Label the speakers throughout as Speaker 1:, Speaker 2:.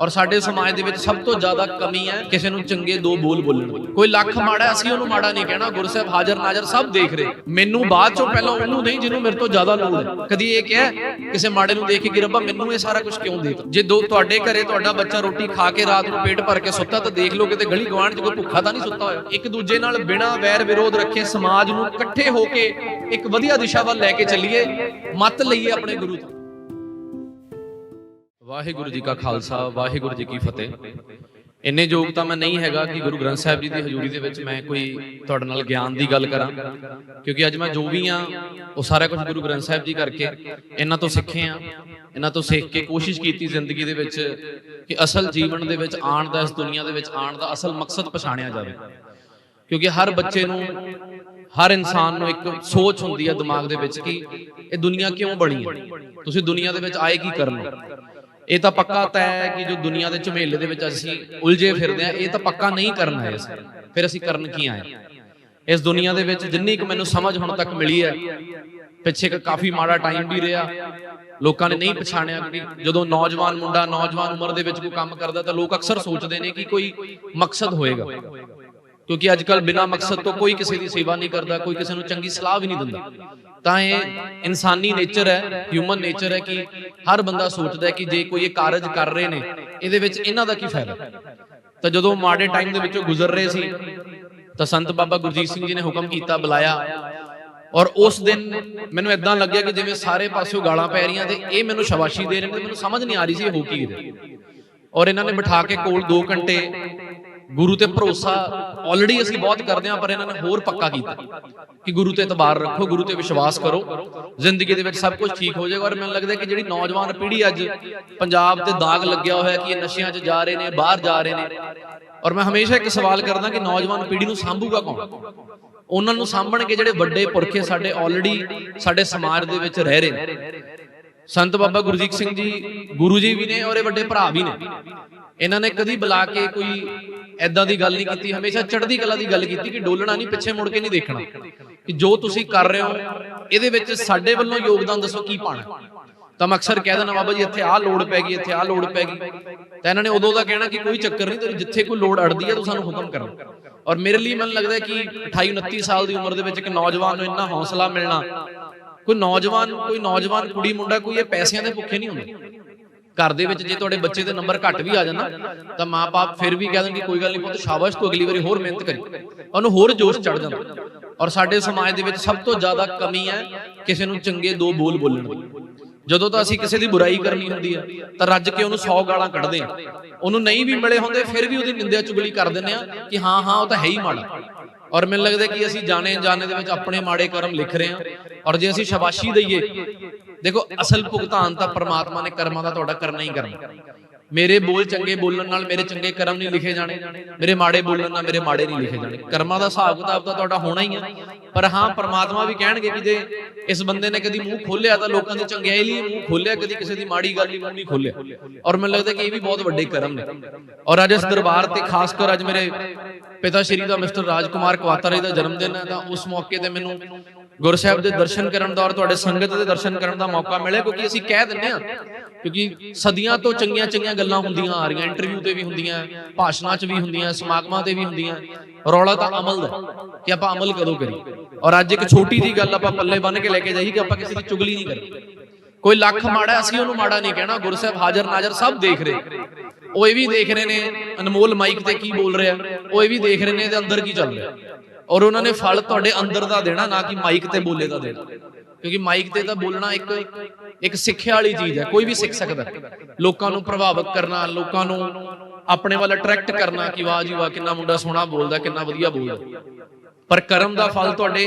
Speaker 1: ਔਰ ਸਾਡੇ ਸਮਾਜ ਦੇ ਵਿੱਚ ਸਭ ਤੋਂ ਜ਼ਿਆਦਾ ਕਮੀ ਹੈ ਕਿਸੇ ਨੂੰ ਚੰਗੇ ਦੋ ਬੋਲ ਬੋਲਣ ਕੋਈ ਲੱਖ ਮਾੜਾ ਅਸੀਂ ਉਹਨੂੰ ਮਾੜਾ ਨਹੀਂ ਕਹਿਣਾ। ਗੁਰਸਾਹਿਬ ਹਾਜ਼ਰ ਨਾਜ਼ਰ ਸਭ ਦੇਖ ਰਹੇ। ਮੈਨੂੰ ਬਾਅਦ ਚੋਂ ਪਹਿਲਾਂ ਉਹਨੂੰ ਨਹੀਂ, ਜਿਹਨੂੰ ਮੇਰੇ ਤੋਂ ਜ਼ਿਆਦਾ ਲੋੜ ਹੈ। ਕਦੀ ਇਹ ਕਿਹਾ ਕਿਸੇ ਮਾੜੇ ਨੂੰ ਦੇਖ ਕੇ ਕਿ ਰੱਬਾ ਮੈਨੂੰ ਇਹ ਸਾਰਾ ਕੁਝ ਕਿਉਂ ਦੇਤਾ ਜੇ ਦੋ ਤੁਹਾਡੇ ਘਰੇ ਤੁਹਾਡਾ ਬੱਚਾ ਰੋਟੀ ਖਾ ਕੇ ਰਾਤ ਨੂੰ ਪੇਟ ਭਰ ਕੇ ਸੁੱਤਾ, ਤਾਂ ਦੇਖ ਲਓ ਕਿਤੇ ਗਲੀ ਗਵਾਂਢ 'ਚ ਕੋਈ ਭੁੱਖਾ ਤਾਂ ਨਹੀਂ ਸੁੱਤਾ ਹੋਇਆ। ਇੱਕ ਦੂਜੇ ਨਾਲ ਬਿਨਾਂ ਵੈਰ ਵਿਰੋਧ ਰੱਖੇ ਸਮਾਜ ਨੂੰ ਇਕੱਠੇ ਹੋ ਕੇ ਇੱਕ ਵਧੀਆ ਦਿਸ਼ਾ ਵੱਲ ਲੈ ਕੇ ਚੱਲੀਏ। ਮਤ ਲਈਏ ਆਪਣੇ ਗੁਰੂ ਤੋਂ। ਵਾਹਿਗੁਰੂ ਜੀ ਕਾ ਖਾਲਸਾ, ਵਾਹਿਗੁਰੂ ਜੀ ਕੀ ਫਤਿਹ। ਇੰਨੇ ਯੋਗ ਤਾਂ ਮੈਂ ਨਹੀਂ ਹੈਗਾ ਕਿ ਗੁਰੂ ਗ੍ਰੰਥ ਸਾਹਿਬ ਜੀ ਦੀ ਹਜ਼ੂਰੀ ਦੇ ਵਿੱਚ ਮੈਂ ਕੋਈ ਤੁਹਾਡੇ ਨਾਲ ਗਿਆਨ ਦੀ ਗੱਲ ਕਰਾਂ। ਕਿਉਂਕਿ ਅੱਜ ਮੈਂ ਜੋ ਵੀ ਆ ਉਹ ਸਾਰਾ ਕੁਝ ਗੁਰੂ ਗ੍ਰੰਥ ਸਾਹਿਬ ਜੀ ਕਰਕੇ ਇਹਨਾਂ ਤੋਂ ਸਿੱਖੇ ਆ ਇਹਨਾਂ ਤੋਂ ਸਿੱਖ ਕੇ ਕੋਸ਼ਿਸ਼ ਕੀਤੀ ਜ਼ਿੰਦਗੀ ਦੇ ਵਿੱਚ ਕਿ ਅਸਲ ਜੀਵਨ ਦੇ ਵਿੱਚ ਆਉਣ ਦਾ, ਇਸ ਦੁਨੀਆ ਦੇ ਵਿੱਚ ਆਉਣ ਦਾ ਅਸਲ ਮਕਸਦ ਪਛਾਣਿਆ ਜਾਵੇ। ਕਿਉਂਕਿ ਹਰ ਬੱਚੇ ਨੂੰ, ਹਰ ਇਨਸਾਨ ਨੂੰ ਇੱਕ ਸੋਚ ਹੁੰਦੀ ਹੈ ਦਿਮਾਗ ਦੇ ਵਿੱਚ ਕਿ ਇਹ ਦੁਨੀਆ ਕਿਉਂ ਬਣੀ ਹੈ? ਤੁਸੀਂ ਦੁਨੀਆ ਦੇ ਵਿੱਚ ਆਏ ਕੀ ਕਰਨ ਇਹ ਤਾਂ ਪੱਕਾ ਤੈਅ ਹੈ ਕਿ ਜੋ ਦੁਨੀਆ ਦੇ ਝਮੇਲੇ ਦੇ ਵਿੱਚ ਅਸੀਂ ਉਲਝੇ ਫਿਰਦੇ ਆ ਇਹ ਤਾਂ ਪੱਕਾ ਨਹੀਂ ਕਰਨਾ ਹੈ ਅਸੀਂ। ਫਿਰ ਅਸੀਂ ਕਰਨ ਕੀ ਆਏ? ਇਸ ਦੁਨੀਆ ਦੇ ਵਿੱਚ ਜਿੰਨੀ ਕੁ ਮੈਨੂੰ ਸਮਝ ਹੁਣ ਤੱਕ ਮਿਲੀ ਹੈ, ਪਿੱਛੇ ਇੱਕ ਕਾਫੀ ਮਾੜਾ ਟਾਈਮ ਵੀ ਰਿਹਾ। ਲੋਕਾਂ ਨੇ ਨਹੀਂ ਪਛਾਣਿਆ ਕਿ ਜਦੋਂ ਨੌਜਵਾਨ ਮੁੰਡਾ ਨੌਜਵਾਨ ਉਮਰ ਦੇ ਵਿੱਚ ਕੋਈ ਕੰਮ ਕਰਦਾ, ਤਾਂ ਲੋਕ ਅਕਸਰ ਸੋਚਦੇ ਨੇ ਕਿ ਕੋਈ ਮਕਸਦ ਹੋਏਗਾ। ਕਿਉਂਕਿ ਅੱਜ ਕੱਲ ਬਿਨਾ ਮਕਸਦ ਤੋਂ ਕੋਈ ਕਿਸੇ ਦੀ ਸੇਵਾ ਨਹੀਂ ਕਰਦਾ, ਕੋਈ ਕਿਸੇ ਨੂੰ ਚੰਗੀ ਸਲਾਹ ਵੀ ਨਹੀਂ ਦਿੰਦਾ। ਤਾਂ ਇਹ ਇਨਸਾਨੀ ਨੇਚਰ ਹੈ ਹਿਊਮਨ ਨੇਚਰ ਹੈ ਕਿ ਹਰ ਬੰਦਾ ਸੋਚਦਾ ਹੈ ਕਿ ਜੇ ਕੋਈ ਇਹ ਕਾਰਜ ਕਰ ਰਹੇ ਨੇ, ਇਹਦੇ ਵਿੱਚ ਇਹਨਾਂ ਦਾ ਕੀ ਫਾਇਦਾ? ਤਾਂ ਜਦੋਂ ਮਾੜੇ ਟਾਈਮ ਦੇ ਵਿੱਚੋਂ ਗੁਜ਼ਰ ਰਹੇ ਸੀ, ਤਾਂ ਸੰਤ ਬਾਬਾ ਗੁਰਜੀਤ ਸਿੰਘ ਜੀ ਨੇ ਹੁਕਮ ਕੀਤਾ, ਬੁਲਾਇਆ। ਔਰ ਉਸ ਦਿਨ ਮੈਨੂੰ ਇਦਾਂ ਲੱਗਿਆ ਕਿ ਜਿਵੇਂ ਸਾਰੇ ਪਾਸਿਓਂ ਗਾਲਾਂ ਪੈ ਰਹੀਆਂ ਤੇ ਇਹ ਮੈਨੂੰ ਸ਼ਾਬਾਸ਼ੀ ਦੇ ਰਹੇ ਨੇ ਮੈਨੂੰ ਸਮਝ ਨਹੀਂ ਆ ਰਹੀ ਸੀ ਇਹ ਹੋ ਕੀ ਰਿਹਾ। ਔਰ ਇਹਨਾਂ ਨੇ ਬਿਠਾ ਕੇ ਕੋਲ 2 ਘੰਟੇ ਗੁਰੂ ਤੇ ਭਰੋਸਾ ਆਲਰੇਡੀ ਅਸੀਂ ਬਹੁਤ ਕਰਦੇ ਹਾਂ ਪਰ ਇਹਨਾਂ ਨੇ ਹੋਰ ਪੱਕਾ ਕੀਤਾ ਕਿ ਗੁਰੂ ਤੇ ਇਤਬਾਰ ਰੱਖੋ ਗੁਰੂ ਤੇ ਵਿਸ਼ਵਾਸ ਕਰੋ। ਜ਼ਿੰਦਗੀ ਦੇ ਵਿੱਚ ਸਭ ਕੁਝ ਠੀਕ ਹੋ ਜਾਏਗਾ ਔਰ ਮੈਨੂੰ ਲੱਗਦਾ ਕਿ ਜਿਹੜੀ ਨੌਜਵਾਨ ਪੀੜ੍ਹੀ ਅੱਜ ਪੰਜਾਬ ਤੇ ਦਾਗ ਲੱਗਿਆ ਹੋਇਆ ਕਿ ਇਹ ਨਸ਼ਿਆਂ 'ਚ ਜਾ ਰਹੇ ਨੇ ਬਾਹਰ ਜਾ ਰਹੇ ਨੇ। ਔਰ ਮੈਂ ਹਮੇਸ਼ਾ ਇੱਕ ਸਵਾਲ ਕਰਦਾ ਕਿ ਨੌਜਵਾਨ ਪੀੜ੍ਹੀ ਨੂੰ ਸਾਂਭੂਗਾ ਕੌਣ? ਉਹਨਾਂ ਨੂੰ ਸਾਂਭਣਗੇ ਜਿਹੜੇ ਵੱਡੇ ਪੁਰਖੇ ਸਾਡੇ ਆਲਰੇਡੀ ਸਾਡੇ ਸਮਾਜ ਦੇ ਵਿੱਚ ਰਹਿ ਰਹੇ ਨੇ। ਸੰਤ ਬਾਬਾ ਗੁਰਜੀਤ ਸਿੰਘ ਜੀ ਗੁਰੂ ਜੀ ਵੀ ਨੇ ਔਰ ਇਹ ਵੱਡੇ ਭਰਾ ਵੀ ਨੇ। ਇਹਨਾਂ ਨੇ ਕਦੀ ਬੁਲਾ ਕੇ ਕੋਈ ਐਦਾਂ ਦੀ ਗੱਲ ਨਹੀਂ ਕੀਤੀ, ਹਮੇਸ਼ਾ ਚੜ੍ਹਦੀ ਕਲਾ ਦੀ ਗੱਲ ਕੀਤੀ ਕਿ ਡੋਲਣਾ ਨਹੀਂ, ਪਿੱਛੇ ਮੁੜ ਕੇ ਨਹੀਂ ਦੇਖਣਾ। ਕਿ ਜੋ ਤੁਸੀਂ ਕਰ ਰਹੇ ਹੋ, ਇਹਦੇ ਵਿੱਚ ਸਾਡੇ ਵੱਲੋਂ ਯੋਗਦਾਨ ਦੱਸੋ ਕੀ ਪਾਣਾ। ਤਾਂ ਮੈਂ ਅਕਸਰ ਕਹਿ ਦਿੰਦਾ ਬਾਬਾ ਜੀ, ਇੱਥੇ ਆਹ ਲੋੜ ਪੈ ਗਈ, ਇੱਥੇ ਆਹ ਲੋੜ ਪੈ ਗਈ। ਤਾਂ ਇਹਨਾਂ ਨੇ ਉਦੋਂ ਦਾ ਕਹਿਣਾ ਕਿ ਕੋਈ ਚੱਕਰ ਨਹੀਂ ਤੇ ਜਿੱਥੇ ਕੋਈ ਲੋੜ ਅੜਦੀ ਹੈ ਤੂੰ ਸਾਨੂੰ ਹੁਕਮ ਕਰੋ। ਔਰ ਮੇਰੇ ਲਈ ਮੈਨੂੰ ਲੱਗਦਾ ਕਿ 28 29 ਸਾਲ ਦੀ ਉਮਰ ਦੇ ਵਿੱਚ ਇੱਕ ਨੌਜਵਾਨ ਨੂੰ ਇੰਨਾ ਹੌਸਲਾ ਮਿਲਣਾ ਕੋਈ ਨੌਜਵਾਨ ਕੋਈ ਨੌਜਵਾਨ ਕੁੜੀ, ਮੁੰਡਾ, ਕੋਈ ਇਹ ਪੈਸਿਆਂ ਦੇ ਭੁੱਖੇ ਨਹੀਂ ਹੁੰਦੇ। ਘਰ ਦੇ ਵਿੱਚ ਜੇ ਤੁਹਾਡੇ ਬੱਚੇ ਦੇ ਨੰਬਰ ਘੱਟ ਵੀ ਆ ਜਾਣਾ ਤਾਂ ਮਾਪੇ ਫਿਰ ਵੀ ਕਹਿ ਦੇਣਗੇ ਕੋਈ ਗੱਲ ਨਹੀਂ ਪੁੱਤ, ਸ਼ਾਬਾਸ਼, ਤੂੰ ਅਗਲੀ ਵਾਰੀ ਹੋਰ ਮਿਹਨਤ ਕਰੀ। ਉਹਨੂੰ ਹੋਰ ਜੋਸ਼ ਚੜ ਜਾਂਦਾ। ਔਰ ਸਾਡੇ ਸਮਾਜ ਦੇ ਵਿੱਚ ਸਭ ਤੋਂ ਜ਼ਿਆਦਾ ਕਮੀ ਹੈ ਕਿਸੇ ਨੂੰ ਚੰਗੇ ਦੋ ਬੋਲ ਬੋਲਣ ਦੀ। ਜਦੋਂ ਤਾਂ ਅਸੀਂ ਕਿਸੇ ਦੀ ਬੁਰਾਈ ਕਰਨੀ ਹੁੰਦੀ ਹੈ, ਤਾਂ ਰੱਜ ਕੇ ਉਹਨੂੰ 100 ਗਾਲਾਂ ਕੱਢਦੇ ਆ ਉਹਨੂੰ ਨਹੀਂ ਵੀ ਮਿਲੇ ਹੁੰਦੇ, ਫਿਰ ਵੀ ਉਹਦੀ ਨਿੰਦਿਆ ਚੁਗਲੀ ਕਰ ਦਿੰਦੇ ਆ ਕਿ ਹਾਂ ਹਾਂ, ਉਹ ਤਾਂ ਹੈ ਹੀ ਮਾੜਾ। ਔਰ ਮੈਨੂੰ ਲੱਗਦਾ ਕਿ ਅਸੀਂ ਜਾਣੇ ਜਾਣੇ ਦੇ ਵਿੱਚ ਆਪਣੇ ਮਾੜੇ ਕਰਮ ਲਿਖ ਰਹੇ ਹਾਂ। ਔਰ ਜੇ ਅਸੀਂ ਸ਼ਾਬਾਸ਼ੀ ਦਈਏ, ਦੇਖੋ, ਅਸਲ ਭੁਗਤਾਨ ਤਾਂ ਪਰਮਾਤਮਾ ਨੇ ਕਰਮਾਂ ਦਾ ਤੁਹਾਡਾ ਕਰਨਾ ਹੀ ਕਰਨਾ। ਮੇਰੇ ਬੋਲ ਚੰਗੇ ਬੋਲਣ ਨਾਲ ਮੇਰੇ ਚੰਗੇ ਕਰਮ ਨਹੀਂ ਲਿਖੇ ਜਾਣੇ, ਮੇਰੇ ਮਾੜੇ ਬੋਲਣ ਨਾਲ ਮੇਰੇ ਮਾੜੇ ਨਹੀਂ ਲਿਖੇ ਜਾਣੇ। ਕਰਮਾਂ ਦਾ ਹਿਸਾਬ ਕਿਤਾਬ ਤਾਂ ਤੁਹਾਡਾ ਹੋਣਾ ਹੀ ਆ। ਪਰ ਹਾਂ, ਪ੍ਰਮਾਤਮਾ ਵੀ ਕਹਿਣਗੇ ਕਿ ਜੇ ਇਸ ਬੰਦੇ ਨੇ ਕਦੀ ਮੂੰਹ ਖੋਲਿਆ ਤਾਂ ਲੋਕਾਂ ਦੀ ਚੰਗਿਆਈ ਲਈ ਮੂੰਹ ਖੋਲਿਆ ਕਦੀ ਕਿਸੇ ਦੀ ਮਾੜੀ ਗੱਲ ਲਈ ਮੂੰਹ ਨਹੀਂ ਖੋਲਿਆ ਔਰ ਮੈਨੂੰ ਲੱਗਦਾ ਕਿ ਇਹ ਵੀ ਬਹੁਤ ਵੱਡੇ ਕਰਮ ਨੇ। ਔਰ ਅੱਜ ਇਸ ਦਰਬਾਰ ਤੇ ਖਾਸ ਕਰ ਅੱਜ ਮੇਰੇ ਪਿਤਾ ਸ਼੍ਰੀ ਦਾ ਮਿਸਟਰ ਰਾਜਕੁਮਾਰ ਕਵਾਤਰੇ ਦਾ ਜਨਮ ਦਿਨ ਹੈ, ਤਾਂ ਉਸ ਮੌਕੇ ਤੇ ਮੈਨੂੰ ਗੁਰਸਾਹਿਬ ਦੇ ਦਰਸ਼ਨ ਕਰਨ ਦਾ ਔਰ ਤੁਹਾਡੇ ਸੰਗਤ ਦੇ ਦਰਸ਼ਨ ਕਰਨ ਦਾ ਮੌਕਾ ਮਿਲਿਆ ਕਿਉਂਕਿ ਅਸੀਂ ਕਹਿ ਦਿੰਨੇ ਆ ਕਿਉਂਕਿ ਸਦੀਆਂ ਤੋਂ ਚੰਗੀਆਂ ਚੰਗੀਆਂ ਗੱਲਾਂ ਹੁੰਦੀਆਂ ਆ ਰਹੀਆਂ ਇੰਟਰਵਿਊ ਤੇ ਵੀ ਹੁੰਦੀਆਂ ਭਾਸ਼ਣਾਂ 'ਚ ਵੀ ਹੁੰਦੀਆਂ ਸਮਾਗਮਾਂ ਤੇ ਵੀ ਹੁੰਦੀਆਂ। ਰੌਲਾ ਤਾਂ ਅਮਲ ਦਾ ਕਿ ਆਪਾਂ ਅਮਲ ਕਦੋਂ ਕਰੀਏ? ਔਰ ਅੱਜ ਇੱਕ ਛੋਟੀ ਜੀ ਗੱਲ ਆਪਾਂ ਪੱਲੇ ਬੰਨ ਕੇ ਲੈ ਕੇ ਜਾਈਏ ਕਿ ਆਪਾਂ ਕਿਸੇ ਦੀ ਚੁਗਲੀ ਨਹੀਂ ਕਰਨੀ ਕੋਈ ਲੱਖ ਮਾੜਾ ਅਸੀਂ ਉਹਨੂੰ ਮਾੜਾ ਨਹੀਂ ਕਹਿਣਾ ਗੁਰਸਾਹਿਬ ਹਾਜ਼ਰ ਨਾਜ਼ਰ ਸਭ ਦੇਖ ਰਹੇ ਉਹ ਇਹ ਵੀ ਦੇਖ ਰਹੇ ਨੇ ਅਨਮੋਲ ਮਾਈਕ ਤੇ ਕੀ ਬੋਲ ਰਿਹਾ ਉਹ ਇਹ ਵੀ ਦੇਖ ਰਹੇ ਨੇ ਇਹਦੇ ਅੰਦਰ ਕੀ ਚੱਲ ਰਿਹਾ। ਔਰ ਉਹਨਾਂ ਨੇ ਫਲ ਤੁਹਾਡੇ ਅੰਦਰ ਦਾ ਦੇਣਾ ਨਾ ਕਿ ਮਾਈਕ ਤੇ ਬੋਲੇ ਦਾ ਦੇਣਾ। ਕਿਉਂਕਿ ਮਾਈਕ ਤੇ ਤਾਂ ਬੋਲਣਾ ਇੱਕ ਇੱਕ ਸਿੱਖਿਆ ਵਾਲੀ ਚੀਜ਼ ਹੈ ਕੋਈ ਵੀ ਸਿੱਖ ਸਕਦਾ ਲੋਕਾਂ ਨੂੰ ਪ੍ਰਭਾਵਿਤ ਕਰਨਾ ਲੋਕਾਂ ਨੂੰ ਆਪਣੇ ਵੱਲ ਅਟਰੈਕਟ ਕਰਨਾ ਕਿ ਵਾਹ ਜੀ ਵਾਹ ਕਿੰਨਾ ਮੁੰਡਾ ਸੋਹਣਾ ਬੋਲਦਾ ਕਿੰਨਾ ਵਧੀਆ ਬੋਲਦਾ। ਪਰ ਕਰਮ ਦਾ ਫਲ ਤੁਹਾਡੇ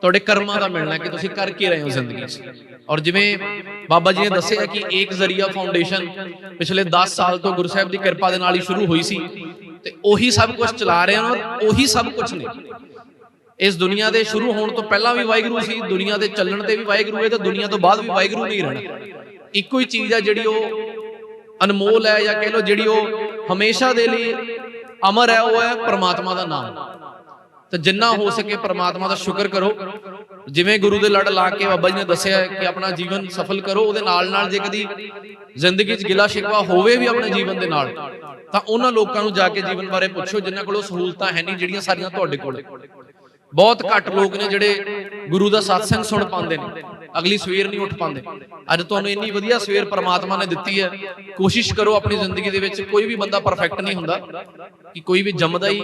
Speaker 1: ਤੁਹਾਡੇ ਕਰਮਾਂ ਦਾ ਮਿਲਣਾ ਕਿ ਤੁਸੀਂ ਕਰ ਕੀ ਰਹੇ ਹੋ ਜ਼ਿੰਦਗੀ 'ਚ। ਔਰ ਜਿਵੇਂ ਬਾਬਾ ਜੀ ਨੇ ਦੱਸਿਆ ਕਿ ਏਕ ਜ਼ਰੀਆ ਫਾਊਂਡੇਸ਼ਨ ਪਿਛਲੇ 10 ਸਾਲ ਤੋਂ ਗੁਰੂ ਸਾਹਿਬ ਦੀ ਕਿਰਪਾ ਦੇ ਨਾਲ ਹੀ ਸ਼ੁਰੂ ਹੋਈ ਸੀ। ਤੇ ਉਹੀ ਸਭ ਕੁਝ ਚਲਾ ਰਹੇ ਹਨ ਉਹੀ ਸਭ ਕੁਝ ਨੇ। ਇਸ ਦੁਨੀਆ ਦੇ ਸ਼ੁਰੂ ਹੋਣ ਤੋਂ ਪਹਿਲਾਂ ਵੀ ਵਾਹਿਗੁਰੂ ਸੀ, ਦੁਨੀਆ ਦੇ ਚੱਲਣ ਤੇ ਵੀ ਵਾਹਿਗੁਰੂ ਹੈ ਤੇ ਦੁਨੀਆ ਤੋਂ ਬਾਅਦ ਵੀ ਵਾਹਿਗੁਰੂ ਨਹੀਂ ਰਹਿਣਾ। ਇੱਕੋ ਹੀ ਚੀਜ਼ ਹੈ ਜਿਹੜੀ ਉਹ ਅਨਮੋਲ ਹੈ ਜਾਂ ਕਹਿ ਲਓ ਜਿਹੜੀ ਉਹ ਹਮੇਸ਼ਾ ਦੇ ਲਈ ਅਮਰ ਹੈ, ਉਹ ਹੈ ਪ੍ਰਮਾਤਮਾ ਦਾ ਨਾਮ। ਤਾਂ ਜਿੰਨਾ ਹੋ ਸਕੇ ਪ੍ਰਮਾਤਮਾ ਦਾ ਸ਼ੁਕਰ ਕਰੋ। ਜਿਵੇਂ ਗੁਰੂ ਦੇ ਲੜ ਲਾ ਕੇ ਬਾਬਾ ਜੀ ਨੇ ਦੱਸਿਆ ਹੈ ਕਿ ਆਪਣਾ ਜੀਵਨ ਸਫਲ ਕਰੋ, ਉਹਦੇ ਨਾਲ ਨਾਲ ਜੇ ਕਦੀ ਜ਼ਿੰਦਗੀ 'ਚ ਗਿਲਾ ਸ਼ਿਕਵਾ ਹੋਵੇ ਵੀ ਆਪਣੇ ਜੀਵਨ ਦੇ ਨਾਲ, ਤਾਂ ਉਹਨਾਂ ਲੋਕਾਂ ਨੂੰ ਜਾ ਕੇ ਜੀਵਨ ਬਾਰੇ ਪੁੱਛੋ, ਜਿਨ੍ਹਾਂ ਕੋਲ ਸਹੂਲਤਾਂ ਹੈ ਨਹੀਂ, ਜਿਹੜੀਆਂ ਸਾਰੀਆਂ ਤੁਹਾਡੇ ਕੋਲ। ਬਹੁਤ ਘੱਟ ਲੋਕ ਨੇ ਜਿਹੜੇ ਗੁਰੂ ਦਾ ਸਤਸੰਗ ਸੁਣ ਪਾਉਂਦੇ ਨੇ। ਅਗਲੀ ਸਵੇਰ ਨਹੀਂ ਉੱਠ ਪਾਉਂਦੇ। ਅੱਜ ਤੁਹਾਨੂੰ ਇੰਨੀ ਵਧੀਆ ਸਵੇਰ ਪ੍ਰਮਾਤਮਾ ਨੇ ਦਿੱਤੀ ਹੈ। ਕੋਸ਼ਿਸ਼ ਕਰੋ ਆਪਣੀ ਜ਼ਿੰਦਗੀ ਦੇ ਵਿੱਚ ਕੋਈ ਵੀ ਬੰਦਾ ਪਰਫੈਕਟ ਨਹੀਂ ਹੁੰਦਾ। ਕਿ ਕੋਈ ਵੀ ਜੰਮਦਾ ਹੀ,